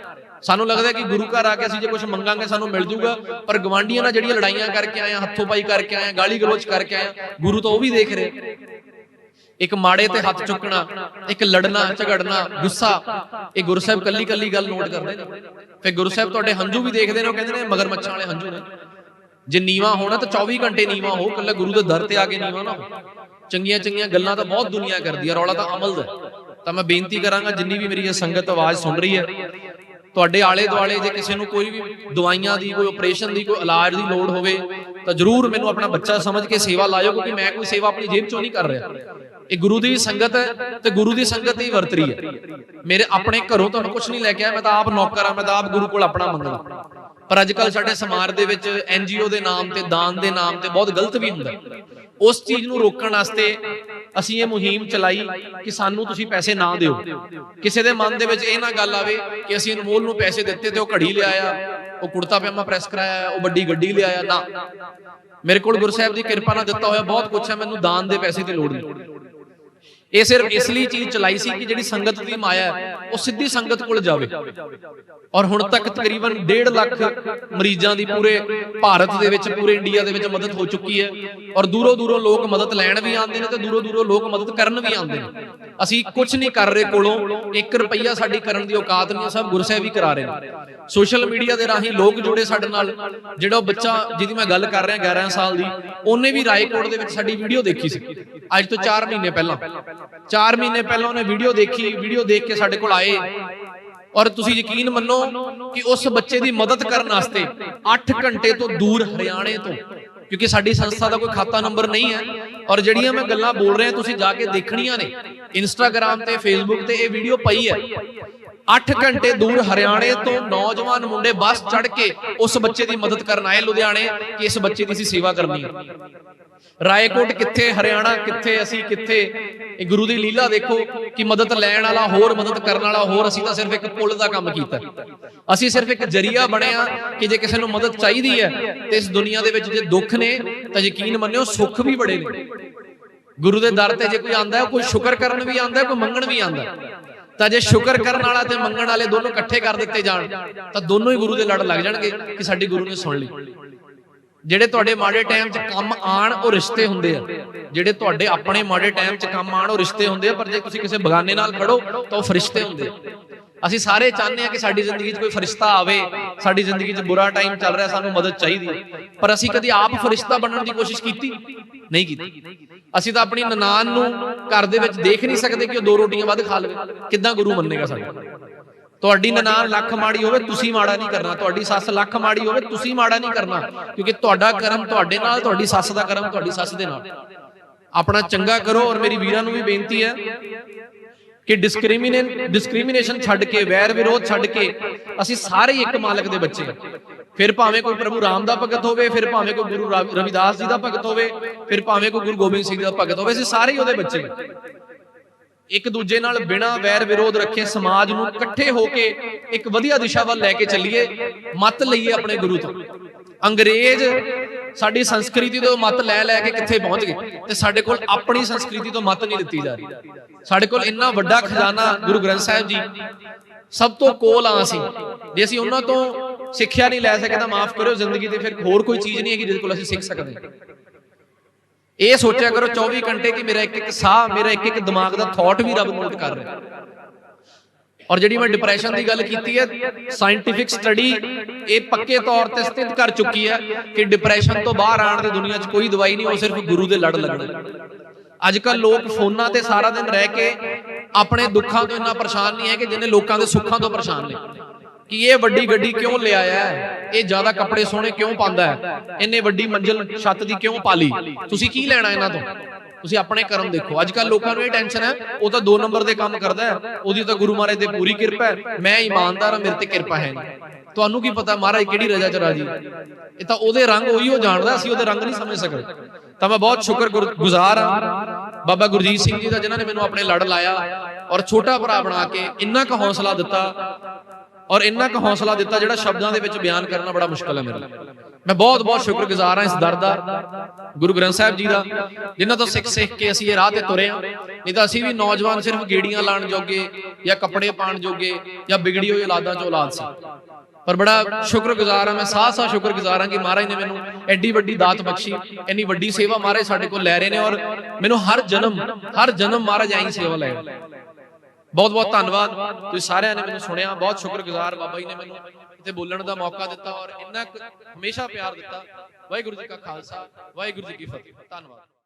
Speaker 1: ਸਾਨੂੰ ਲੱਗਦਾ ਕਿ ਗੁਰੂ ਘਰ ਆ ਕੇ ਅਸੀਂ ਜੇ ਕੁਝ ਮੰਗਾਂਗੇ, ਸਾਨੂੰ ਮਿਲ ਜੂਗਾ। ਪਰ ਗਵਾਂਡੀਆਂ ਨਾਲ ਜਿਹੜੀਆਂ ਲੜਾਈਆਂ ਕਰਕੇ ਆਏ ਆ ਹੱਥੋਂ ਪਾਈ ਕਰਕੇ ਆਏ ਆ ਗਾਲੀ ਗਲੋਚ ਕਰਕੇ ਆਏ ਆ ਗੁਰੂ ਤਾਂ ਉਹ ਵੀ ਦੇਖ ਰਹੇ। ਇੱਕ ਮਾੜੇ ਤੇ ਹੱਥ ਚੁੱਕਣਾ ਇੱਕ ਲੜਨਾ ਝਗੜਨਾ ਗੁੱਸਾ। ਇਹ ਗੁਰੂ ਸਾਹਿਬ ਕੱਲੀ ਕੱਲੀ ਗੱਲ ਨੋਟ ਕਰਦੇ ਨੇ। ਫਿਰ ਗੁਰੂ ਸਾਹਿਬ ਤੁਹਾਡੇ ਹੰਝੂ ਵੀ ਦੇਖਦੇ ਨੇ ਉਹ ਕਹਿੰਦੇ ਨੇ ਮਗਰ ਮੱਛਾਂ ਵਾਲੇ ਹੰਝੂ ਨੇ। ਜੇ ਨੀਵਾ ਹੋਣਾ ਤਾਂ 24 ਘੰਟੇ ਨੀਵਾ ਹੋ ਕੱਲਾ ਗੁਰੂ ਦੇ ਦਰ ਤੇ ਆ ਕੇ ਨੀਵਾ ਨਾ ਹੋ। ਚੰਗੀਆਂ ਚੰਗੀਆਂ ਗੱਲਾਂ ਤਾਂ ਬਹੁਤ ਦੁਨੀਆ ਕਰਦੀ ਹੈ ਰੌਲਾ ਤਾਂ ਅਮਲ ਦਾ। ਤਾਂ ਮੈਂ ਬੇਨਤੀ ਕਰਾਂਗਾ ਜਿੰਨੀ ਵੀ ਮੇਰੀ ਇਹ ਸੰਗਤ ਆਵਾਜ਼ ਸੁਣ ਰਹੀ ਹੈ ਤੁਹਾਡੇ ਆਲੇ ਦੁਆਲੇ ਜੇ ਕਿਸੇ ਨੂੰ ਕੋਈ ਵੀ ਦਵਾਈਆਂ ਦੀ ਕੋਈ ਆਪਰੇਸ਼ਨ ਦੀ ਕੋਈ ਇਲਾਜ ਦੀ ਲੋੜ ਹੋਵੇ ਤਾਂ ਜਰੂਰ ਮੈਨੂੰ ਆਪਣਾ ਬੱਚਾ ਸਮਝ ਕੇ ਸੇਵਾ ਲਾਇਓ ਕਿਉਂਕਿ ਮੈਂ ਕੋਈ ਸੇਵਾ ਆਪਣੀ ਜੇਬ ਚੋਂ ਨਹੀਂ ਕਰ ਰਿਹਾ। ਇਹ ਗੁਰੂ ਦੀ ਸੰਗਤ ਹੈ ਤੇ ਗੁਰੂ ਦੀ ਸੰਗਤ ਹੀ ਵਰਤ ਰਹੀ ਹੈ। ਮੇਰੇ ਆਪਣੇ ਘਰੋਂ ਤੁਹਾਨੂੰ ਕੁਝ ਨਹੀਂ ਲੈ ਕੇ ਆਇਆ, ਮੈਂ ਤਾਂ ਆਪ ਨੌਕਰ ਆ ਮੈਂ ਤਾਂ ਆਪ ਗੁਰੂ ਕੋਲ ਆਪਣਾ ਮੰਗਣਾ ਪਰ ਅੱਜ ਕੱਲ ਸਾਡੇ ਸਮਾਜ ਦੇ ਵਿੱਚ ਐਨਜੀਓ ਦੇ ਨਾਮ ਤੇ, ਦਾਨ ਦੇ ਨਾਮ ਤੇ ਬਹੁਤ ਗਲਤ ਵੀ ਹੁੰਦਾ। ਉਸ ਚੀਜ਼ ਨੂੰ ਰੋਕਣ ਵਾਸਤੇ ਅਸੀਂ ਇਹ ਮੁਹਿੰਮ ਚਲਾਈ ਕਿ ਸਾਨੂੰ ਤੁਸੀਂ ਪੈਸੇ ਨਾ ਦਿਓ। ਕਿਸੇ ਦੇ ਮਨ ਦੇ ਵਿੱਚ ਇਹ ਨਾ ਗੱਲ ਆਵੇ ਕਿ ਅਸੀਂ ਅਨਮੋਲ ਨੂੰ ਪੈਸੇ ਦਿੱਤੇ ਤੇ ਉਹ ਘੜੀ ਲਿਆਇਆ, ਉਹ ਕੁੜਤਾ ਪਜਾਮਾ ਪ੍ਰੈਸ ਕਰਾਇਆ, ਉਹ ਵੱਡੀ ਗੱਡੀ ਲਿਆਇਆ, ਨਾ। ਮੇਰੇ ਕੋਲ ਗੁਰਸਾਹਿਬ ਦੀ ਕਿਰਪਾ ਨਾਲ ਦਿੱਤਾ ਹੋਇਆ ਬਹੁਤ ਕੁਝ ਹੈ, ਮੈਨੂੰ ਦਾਨ ਦੇ ਪੈਸੇ ਦੀ ਲੋੜ ਨਹੀਂ। ਇਹ ਸਿਰਫ ਇਸ ਲਈ ਚੀਜ਼ ਚਲਾਈ ਸੀ ਕਿ ਜਿਹੜੀ ਸੰਗਤ ਦੀ ਮਾਇਆ ਹੈ ਉਹ ਸਿੱਧੀ ਸੰਗਤ ਕੋਲ ਜਾਵੇ। ਔਰ ਹੁਣ ਤੱਕ ਤਕਰੀਬਨ 1.5 ਲੱਖ ਮਰੀਜ਼ਾਂ ਦੀ ਪੂਰੇ ਭਾਰਤ ਦੇ ਵਿੱਚ ਪੂਰੇ ਇੰਡੀਆ ਦੇ ਵਿੱਚ ਮਦਦ ਹੋ ਚੁੱਕੀ ਹੈ। ਔਰ ਦੂਰੋਂ ਦੂਰੋਂ ਲੋਕ ਮਦਦ ਲੈਣ ਵੀ ਆਉਂਦੇ ਨੇ ਤੇ ਦੂਰੋਂ ਦੂਰੋਂ ਲੋਕ ਮਦਦ ਕਰਨ ਵੀ ਆਉਂਦੇ ਨੇ। ਅਸੀਂ ਕੁਝ ਨਹੀਂ ਕਰ ਰਹੇ ਕੋਲੋਂ 1 ਰੁਪਈਆ ਸਾਡੀ ਕਰਨ ਦੀ ਔਕਾਤ ਨਹੀਂ ਸਭ ਗੁਰਸਾਹਿਬ ਹੀ ਕਰਾ ਰਹੇ ਨੇ। ਸੋਸ਼ਲ ਮੀਡੀਆ ਦੇ ਰਾਹੀਂ ਲੋਕ ਜੁੜੇ ਸਾਡੇ ਨਾਲ ਜਿਹੜਾ ਉਹ ਬੱਚਾ ਜਿਹਦੀ ਮੈਂ ਗੱਲ ਕਰ ਰਿਹਾ 11 ਸਾਲ ਦੀ ਉਹਨੇ ਵੀ ਰਾਏਕੋਟ ਦੇ ਵਿੱਚ ਸਾਡੀ ਵੀਡੀਓ ਦੇਖੀ ਸੀ। ਅੱਜ ਤੋਂ 4 ਮਹੀਨੇ ਪਹਿਲਾਂ। 4 ਮਹੀਨੇ ਪਹਿਲਾਂ ਉਹਨੇ ਵੀਡੀਓ ਦੇਖੀ ਵੀਡੀਓ ਦੇਖ ਕੇ ਸਾਡੇ ਕੋਲ ਆਏ। ਔਰ ਤੁਸੀਂ ਯਕੀਨ ਮੰਨੋ ਕਿ ਉਸ ਬੱਚੇ ਦੀ ਮਦਦ ਕਰਨ ਵਾਸਤੇ 8 ਘੰਟੇ ਤੋਂ ਦੂਰ ਹਰਿਆਣੇ ਤੋਂ, ਕਿਉਂਕਿ ਸਾਡੀ ਸੰਸਥਾ ਦਾ ਕੋਈ ਖਾਤਾ ਨੰਬਰ ਨਹੀਂ ਹੈ। ਔਰ ਜਿਹੜੀਆਂ ਮੈਂ ਗੱਲਾਂ ਬੋਲ ਰਿਹਾ, ਤੁਸੀਂ ਜਾ ਕੇ ਦੇਖਣੀਆਂ ਨੇ। ਇੰਸਟਾਗ੍ਰam ਤੇ ਫੇਸਬੁੱਕ ਤੇ ਇਹ ਵੀਡੀਓ ਪਈ ਹੈ। 8 ਘੰਟੇ ਦੂਰ ਹਰਿਆਣੇ ਤੋਂ ਨੌਜਵਾਨ ਮੁੰਡੇ ਬੱਸ ਚੜ੍ਹ ਕੇ ਉਸ ਬੱਚੇ ਦੀ ਮਦਦ ਕਰਨ ਆਏ ਲੁਧਿਆਣੇ ਕਿ ਇਸ ਬੱਚੇ ਦੀ ਅਸੀਂ ਸੇਵਾ ਕਰਨੀ ਹੈ। ਰਾਏਕੋਟ ਕਿੱਥੇ ਹਰਿਆਣਾ ਕਿੱਥੇ ਅਸੀਂ ਕਿੱਥੇ? ਇਹ ਗੁਰੂ ਦੀ ਲੀਲਾ ਦੇਖੋ ਕਿ ਮਦਦ ਲੈਣ ਵਾਲਾ ਹੋਰ ਮਦਦ ਕਰਨ ਵਾਲਾ ਹੋਰ ਅਸੀਂ ਤਾਂ ਸਿਰਫ ਇੱਕ ਪੁੱਲ ਦਾ ਕੰਮ ਕੀਤਾ। ਅਸੀਂ ਸਿਰਫ ਇੱਕ ਜਰੀਆ ਬਣਿਆ ਕਿ ਜੇ ਕਿਸੇ ਨੂੰ ਮਦਦ ਚਾਹੀਦੀ ਹੈ ਤੇ ਇਸ ਦੁਨੀਆ ਦੇ ਵਿੱਚ ਜੇ ਦੁੱਖ ਨੇ ਤਾਂ ਯਕੀਨ ਮੰਨਿਓ ਸੁੱਖ ਵੀ ਬੜੇ ਨੇ। ਗੁਰੂ ਦੇ ਦਰ ਤੇ ਜੇ ਕੋਈ ਆਂਦਾ ਹੈ ਕੋਈ ਸ਼ੁਕਰ ਕਰਨ ਵੀ ਆਂਦਾ ਹੈ ਕੋਈ ਮੰਗਣ ਵੀ ਆਂਦਾ ਹੈ। ਤਾਂ ਜੇ ਸ਼ੁਕਰ ਕਰਨ ਵਾਲਾ ਤੇ ਮੰਗਣ ਵਾਲੇ ਦੋਨੋਂ ਇਕੱਠੇ ਕਰ ਦਿੱਤੇ ਜਾਣ, ਤਾਂ ਦੋਨੋਂ ਹੀ ਗੁਰੂ ਦੇ ਲੜ ਲੱਗ ਜਾਣਗੇ ਕਿ ਸਾਡੀ ਗੁਰੂ ਨੇ ਸੁਣ ਲਈ। ਜਿਹੜੇ ਤੁਹਾਡੇ ਮਾੜੇ ਟਾਈਮ 'ਚ ਕੰਮ ਆਣ, ਉਹ ਰਿਸ਼ਤੇ ਹੁੰਦੇ ਆ। ਜਿਹੜੇ ਤੁਹਾਡੇ ਆਪਣੇ ਮਾੜੇ ਟਾਈਮ 'ਚ ਕੰਮ ਆਣ, ਉਹ ਰਿਸ਼ਤੇ ਹੁੰਦੇ ਆ, ਪਰ ਜੇ ਤੁਸੀਂ ਕਿਸੇ ਬਗਾਨੇ ਨਾਲ ਖੜੋ, ਤਾਂ ਉਹ ਫਰਿਸ਼ਤੇ ਹੁੰਦੇ ਆ। ਅਸੀਂ ਸਾਰੇ ਚਾਹੁੰਦੇ ਆ ਕਿ ਸਾਡੀ ਜ਼ਿੰਦਗੀ 'ਚ ਕੋਈ ਫਰਿਸ਼ਤਾ ਆਵੇ, ਸਾਡੀ ਜ਼ਿੰਦਗੀ 'ਚ ਬੁਰਾ ਟਾਈਮ ਚੱਲ ਰਿਹਾ, ਸਾਨੂੰ ਮਦਦ ਚਾਹੀਦੀ ਹੈ। ਪਰ ਅਸੀਂ ਕਦੀ ਆਪ ਫਰਿਸ਼ਤਾ ਬਣਨ ਦੀ ਕੋਸ਼ਿਸ਼ ਕੀਤੀ? ਨਹੀਂ ਕੀਤੀ। ਅਸੀਂ ਤਾਂ ਆਪਣੀ ਨਨਾਨ ਨੂੰ ਘਰ ਦੇ ਵਿੱਚ ਦੇਖ ਨਹੀਂ ਸਕਦੇ ਕਿ ਉਹ ਦੋ ਰੋਟੀਆਂ ਵੱਧ ਖਾ ਲਵੇ। ਕਿੱਦਾਂ ਗੁਰੂ ਮੰਨੇਗਾ ਸਾਡਾ ਤੁਹਾਡੀ ਨਨਾਣ ਲੱਖ ਮਾੜੀ ਹੋਵੇ, ਤੁਸੀਂ ਮਾੜਾ ਨਹੀਂ ਕਰਨਾ। ਤੁਹਾਡੀ ਸੱਸ ਲੱਖ ਮਾੜੀ ਹੋਵੇ, ਤੁਸੀਂ ਮਾੜਾ ਨਹੀਂ ਕਰਨਾ। ਕਿਉਂਕਿ ਤੁਹਾਡਾ ਕਰਮ ਤੁਹਾਡੇ ਨਾਲ, ਤੁਹਾਡੀ ਸੱਸ ਦਾ ਕਰਮ ਤੁਹਾਡੀ ਸੱਸ ਦੇ ਨਾਲ। ਆਪਣਾ ਚੰਗਾ ਕਰੋ ਔਰ ਮੇਰੀ ਵੀਰਾਂ ਨੂੰ ਵੀ ਬੇਨਤੀ ਹੈ ਕਿ ਡਿਸਕ੍ਰਿਮੀਨੇ ਡਿਸਕ੍ਰਿਮੀਨੇਸ਼ਨ ਛੱਡ ਕੇ, ਵੈਰ ਵਿਰੋਧ ਛੱਡ ਕੇ ਅਸੀਂ ਸਾਰੇ ਹੀ ਇੱਕ ਮਾਲਕ ਦੇ ਬੱਚੇ ਹਾਂ। ਫਿਰ ਭਾਵੇਂ ਕੋਈ ਪ੍ਰਭੂ ਰਾਮ ਦਾ ਭਗਤ ਹੋਵੇ, ਫਿਰ ਭਾਵੇਂ ਕੋਈ ਗੁਰੂ ਰਵਿਦਾਸ ਜੀ ਦਾ ਭਗਤ ਹੋਵੇ, ਫਿਰ ਭਾਵੇਂ ਕੋਈ ਗੁਰੂ ਗੋਬਿੰਦ ਸਿੰਘ ਜੀ ਦਾ ਭਗਤ ਹੋਵੇ, ਅਸੀਂ ਸਾਰੇ ਹੀ ਉਹਦੇ ਬੱਚੇ ਹਾਂ। ਇੱਕ ਦੂਜੇ ਨਾਲ ਬਿਨਾਂ ਵੈਰ ਵਿਰੋਧ ਰੱਖੇ ਸਮਾਜ ਨੂੰ ਇਕੱਠੇ ਹੋ ਕੇ ਇੱਕ ਵਧੀਆ ਦਿਸ਼ਾ ਵੱਲ ਲੈ ਕੇ ਚੱਲੀਏ, ਮਤ ਲਈਏ ਆਪਣੇ ਗੁਰੂ ਤੋਂ। ਅੰਗਰੇਜ਼ ਸਾਡੀ ਸੰਸਕ੍ਰਿਤੀ ਤੋਂ ਮਤ ਲੈ ਲੈ ਕੇ ਕਿੱਥੇ ਪਹੁੰਚ ਗਏ ਤੇ ਸਾਡੇ ਕੋਲ ਆਪਣੀ ਸੰਸਕ੍ਰਿਤੀ ਤੋਂ ਮਤ ਨਹੀਂ ਦਿੱਤੀ ਜਾ ਰਹੀ। ਸਾਡੇ ਕੋਲ ਇੰਨਾ ਵੱਡਾ ਖਜ਼ਾਨਾ ਗੁਰੂ ਗ੍ਰੰਥ ਸਾਹਿਬ ਜੀ ਸਭ ਤੋਂ ਕੋਲ ਆ ਅਸੀਂ। ਜੇ ਅਸੀਂ ਉਹਨਾਂ ਤੋਂ ਸਿੱਖਿਆ ਨਹੀਂ ਲੈ ਸਕੇ ਤਾਂ ਮਾਫ ਕਰਿਓ ਜ਼ਿੰਦਗੀ ਤੇ ਫਿਰ ਹੋਰ ਕੋਈ ਚੀਜ਼ ਨਹੀਂ ਹੈਗੀ ਜਿਹਦੇ ਕੋਲ ਅਸੀਂ ਸਿੱਖ ਸਕਦੇ। ਇਹ ਸੋਚਿਆ ਕਰੋ 24 ਘੰਟੇ ਕਿ ਮੇਰਾ ਇੱਕ ਇੱਕ ਸਾਹ, ਮੇਰਾ ਇੱਕ ਇੱਕ ਦਿਮਾਗ ਦਾ ਥਾਟ ਵੀ ਰੱਬ ਨੋਟ ਕਰ ਰਿਹਾ। ਔਰ ਜਿਹੜੀ ਮੈਂ ਡਿਪਰੈਸ਼ਨ ਦੀ ਗੱਲ ਕੀਤੀ ਹੈ ਸਾਇੰਟਿਫਿਕ ਸਟੱਡੀ ਇਹ ਪੱਕੇ ਤੌਰ ਤੇ ਸਥਿਤ ਕਰ ਚੁੱਕੀ ਹੈ ਕਿ ਡਿਪਰੈਸ਼ਨ ਤੋਂ ਬਾਹਰ ਆਉਣ ਦੀ ਦੁਨੀਆ 'ਚ ਕੋਈ ਦਵਾਈ ਨਹੀਂ ਉਹ ਸਿਰਫ ਗੁਰੂ ਦੇ ਲੜ ਲੱਗਣਾ। ਅੱਜ ਕੱਲ ਲੋਕ ਫੋਨਾਂ ਤੇ ਸਾਰਾ ਦਿਨ ਰਹਿ ਕੇ ਆਪਣੇ ਦੁੱਖਾਂ ਤੋਂ ਇੰਨਾ ਪਰੇਸ਼ਾਨ ਨਹੀਂ ਹੈ ਕਿ ਜਿੰਨੇ ਲੋਕਾਂ ਦੇ ਸੁੱਖਾਂ ਤੋਂ ਪਰੇਸ਼ਾਨ ਨੇ। ਕਿ ਇਹ ਵੱਡੀ ਗੱਡੀ ਕਿਉਂ ਲਿਆਇਆ ਹੈ? ਇਹ ਜ਼ਿਆਦਾ ਕੱਪੜੇ ਸੋਹਣੇ ਕਿਉਂ ਪਾਉਂਦਾ ਹੈ? ਇੰਨੇ ਵੱਡੀ ਮੰਜ਼ਲ ਛੱਤ ਦੀ ਕਿਉਂ ਪਾਲੀ? ਤੁਸੀਂ ਕੀ ਲੈਣਾ ਇਹਨਾਂ ਤੋਂ? ਤੁਸੀਂ ਆਪਣੇ ਕਰਮ ਦੇਖੋ। ਅੱਜ ਕੱਲ ਲੋਕਾਂ ਨੂੰ ਇਹ ਟੈਨਸ਼ਨ ਹੈ, ਉਹ ਤਾਂ 2 ਨੰਬਰ ਦੇ ਕੰਮ ਕਰਦਾ ਹੈ। ਉਹਦੀ ਤਾਂ ਗੁਰੂ ਮਹਾਰਾਜ ਦੇ ਪੂਰੀ ਕਿਰਪਾ ਹੈ। ਮੈਂ ਇਮਾਨਦਾਰ ਹਾਂ, ਮੇਰੇ ਤੇ ਕਿਰਪਾ ਹੈ ਨਹੀਂ। ਤੁਹਾਨੂੰ ਕੀ ਪਤਾ ਮਹਾਰਾਜ ਕਿਹੜੀ ਰਜ਼ਾ ਚ ਰਾਜੀ ਇਹ ਤਾਂ ਉਹਦੇ ਰੰਗ ਉਹੀ ਉਹ ਜਾਣਦਾ, ਅਸੀਂ ਉਹਦੇ ਰੰਗ ਨਹੀਂ ਸਮਝ ਸਕਦੇ। ਤਾਂ ਮੈਂ ਬਹੁਤ ਸ਼ੁਕਰ ਗੁਜ਼ਾਰ ਹਾਂ। ਬਾਬਾ ਗੁਰਜੀਤ ਸਿੰਘ ਜੀ ਦਾ, ਜਿਨ੍ਹਾਂ ਨੇ ਮੈਨੂੰ ਆਪਣੇ ਲੜ ਲਾਇਆ ਔਰ ਛੋਟਾ ਭਰਾ ਬਣਾ ਕੇ ਇੰਨਾ ਕੁ ਹੌਸਲਾ ਦਿੱਤਾ। ਔਰ ਇੰਨਾ ਕੁ ਹੌਸਲਾ ਦਿੱਤਾ, ਜਿਹੜਾ ਸ਼ਬਦਾਂ ਦੇ ਵਿੱਚ ਬਿਆਨ ਕਰਨਾ ਬੜਾ ਮੁਸ਼ਕਲ ਹੈ ਮੇਰੇ ਲਈ। ਮੈਂ ਬਹੁਤ ਬਹੁਤ ਸ਼ੁਕਰਗੁਜ਼ਾਰ ਹਾਂ ਇਸ ਦਰ ਦਾ, ਗੁਰੂ ਗ੍ਰੰਥ ਸਾਹਿਬ ਜੀ ਦਾ, ਜਿਨ੍ਹਾਂ ਤੋਂ ਸਿੱਖ ਸਿੱਖ ਕੇ ਅਸੀਂ ਇਹ ਰਾਹ ਤੇ ਤੁਰੇ ਹਾਂ। ਨਹੀਂ ਤਾਂ ਅਸੀਂ ਵੀ ਨੌਜਵਾਨ ਸਿਰਫ ਗੇੜੀਆਂ ਲਾਣ ਜੋਗੇ ਜਾਂ ਕੱਪੜੇ ਪਾਣ ਜੋਗੇ ਜਾਂ ਵਿਗੜੀ ਹੋਈ ਔਲਾਦਾਂ ਚੋਂ ਔਲਾਦ ਸੀ। ਪਰ ਬੜਾ ਸ਼ੁਕਰਗੁਜ਼ਾਰ ਹਾਂ, ਮੈਂ ਸਾਹ ਸਾਹ ਸ਼ੁਕਰਗੁਜ਼ਾਰ ਹਾਂ ਕਿ ਮਹਾਰਾਜ ਨੇ ਮੈਨੂੰ ਐਡੀ ਵੱਡੀ ਦਾਤ ਬਖਸ਼ੀ, ਇੰਨੀ ਵੱਡੀ ਸੇਵਾ ਮਹਾਰਾਜ ਸਾਡੇ ਕੋਲ ਲੈ ਰਹੇ ਨੇ ਔਰ ਮੈਨੂੰ ਹਰ ਜਨਮ ਹਰ ਜਨਮ ਮਹਾਰਾਜ ਐਂ ਸੇਵਾ ਲੈ ਬਹੁਤ ਬਹੁਤ ਧੰਨਵਾਦ। ਤੁਸੀਂ ਸਾਰਿਆਂ ਨੇ ਮੈਨੂੰ ਸੁਣਿਆ, ਬਹੁਤ ਸ਼ੁਕਰਗੁਜ਼ਾਰ ਬਾਬਾ ਜੀ ਨੇ ਮੈਨੂੰ ਇੱਥੇ ਬੋਲਣ ਦਾ ਮੌਕਾ ਦਿੱਤਾ ਔਰ ਇੰਨਾ ਕੁ ਹਮੇਸ਼ਾ ਪਿਆਰ ਦਿੱਤਾ। ਵਾਹਿਗੁਰੂ ਜੀ ਕਾ ਖਾਲਸਾ, ਵਾਹਿਗੁਰੂ ਜੀ ਕੀ ਫਤਿਹ। ਧੰਨਵਾਦ।